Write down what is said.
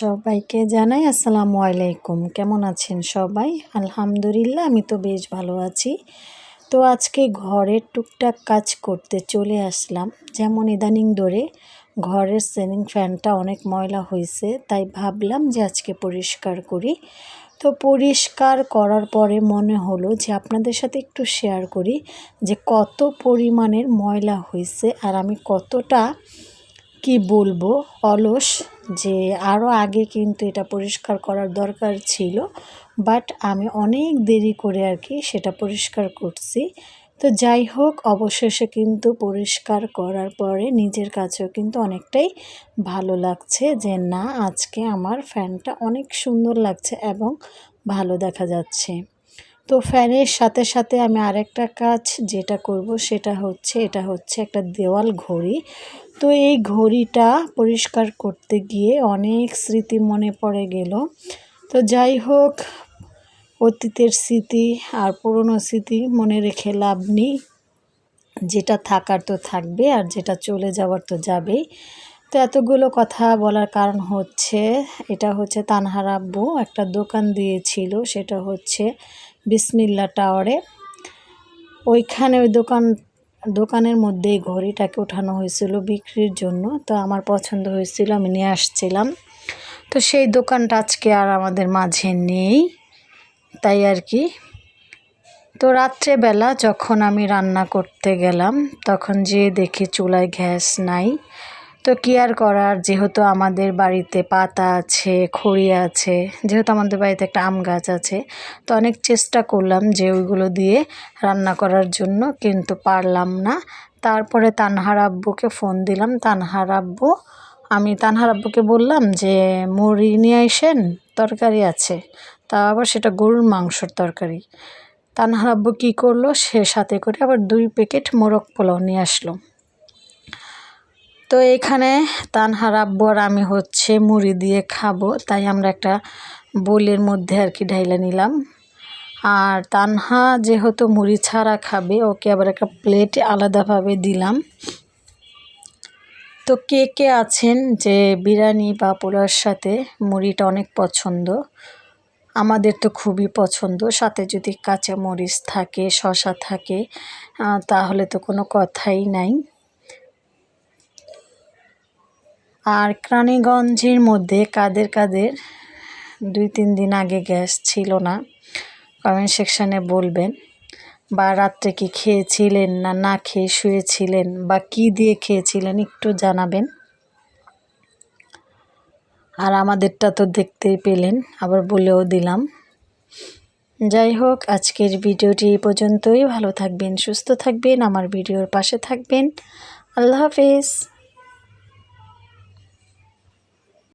সবাইকে জানাই আসসালামু আলাইকুম। কেমন আছেন সবাই? আলহামদুলিল্লাহ, আমি তো বেশ ভালো আছি। তো আজকে ঘরের টুকটাক কাজ করতে চলে আসলাম। যেমন ইদানিং ধরে ঘরের সিলিং ফ্যানটা অনেক ময়লা হয়েছে তাই ভাবলাম যে আজকে পরিষ্কার করি। তো পরিষ্কার করার পরে মনে হলো যে আপনাদের সাথে একটু শেয়ার করি যে কত পরিমাণের ময়লা হয়েছে আর আমি কতটা, কি বলব, অলস যে আরও আগে কিন্তু এটা পরিষ্কার করার দরকার ছিল বাট আমি অনেক দেরি করে আর কি সেটা পরিষ্কার করছি। তো যাই হোক, অবশেষে কিন্তু পরিষ্কার করার পরে নিজের কাছেও কিন্তু অনেকটাই ভালো লাগছে যে না, আজকে আমার ফ্যানটা অনেক সুন্দর লাগছে এবং ভালো দেখা যাচ্ছে। তো ফ্যানের সাথে সাথে আমি আরেকটা কাজ যেটা করব সেটা হচ্ছে, এটা হচ্ছে একটা দেওয়াল ঘড়ি। তো এই ঘড়িটা পরিষ্কার করতে গিয়ে অনেক স্মৃতি মনে পড়ে গেল। তো যাই হোক, অতীতের স্মৃতি আর পুরনো স্মৃতি মনে রেখে লাভ নেই। যেটা থাকার তো থাকবে আর যেটা চলে যাওয়ার তো যাবেই। তো এতগুলো কথা বলার কারণ হচ্ছে, এটা হচ্ছে তানহার আব্বু একটা দোকান দিয়েছিল, সেটা হচ্ছে বিসমিল্লা টাওয়ারে। ওইখানে ওই দোকান, দোকানের মধ্যেই ঘড়িটাকে ওঠানো হয়েছিল বিক্রির জন্য, তো আমার পছন্দ হয়েছিল, আমি নিয়ে আসছিলাম। তো সেই দোকানটা আজকে আর আমাদের মাঝে নেই, তাই আর কি। তো রাত্রেবেলা যখন আমি রান্না করতে গেলাম, তখন যেয়ে দেখি চুলায় গ্যাস নাই তো কি আর করার? যেহেতু আমাদের বাড়িতে পাতা আছে, খড়ি আছে, যেহেতু আমাদের বাড়িতে একটা আম গাছ আছে, তো অনেক চেষ্টা করলাম যে ওইগুলো দিয়ে রান্না করার জন্য, কিন্তু পারলাম না। তারপরে তানহার আব্বুকে ফোন দিলাম। তানহার আব্বু, আমি তানহার আব্বুকে বললাম যে, মুড়ি নিয়ে আসেন, তরকারি আছে। তা আবার সেটা গরুর মাংসর তরকারি। তানহার আব্বু কী করল? সে সাথে করে আবার দুই প্যাকেট মোরগ পোলাও নিয়ে আসলো। তো এখানে তানহার আব্বু আর আমি হচ্ছে মুড়ি দিয়ে খাব, তাই আমরা একটা বোলের মধ্যে আর কি ঢাইলা নিলাম। আর তানহা যেহেতু মুড়ি ছাড়া খাবে, ওকে আবার একটা প্লেটে আলাদাভাবে দিলাম। তো কে কে আছেন যে বিরিয়ানি বা পোলার সাথে মুড়িটা অনেক পছন্দ? আমাদের তো খুবই পছন্দ, সাথে যদি কাঁচা মরিচ থাকে শশা থাকে তাহলে তো কোনো কথাই নাই। আর ক্রানীগঞ্জের মধ্যে কাদের কাদের দুই, তিন দিন আগে গ্যাস ছিল না কমেন্ট সেকশানে বলবেন। বা রাত্রে কি খেয়েছিলেন না না খেয়ে শুয়েছিলেন বা কি দিয়ে খেয়েছিলেন একটু জানাবেন। আর আমাদেরটা তো দেখতেই পেলেন, আবার বলেও দিলাম। যাই হোক, আজকের ভিডিওটি এই পর্যন্তই। ভালো থাকবেন, সুস্থ থাকবেন, আমার ভিডিওর পাশে থাকবেন। আল্লাহ হাফিজ।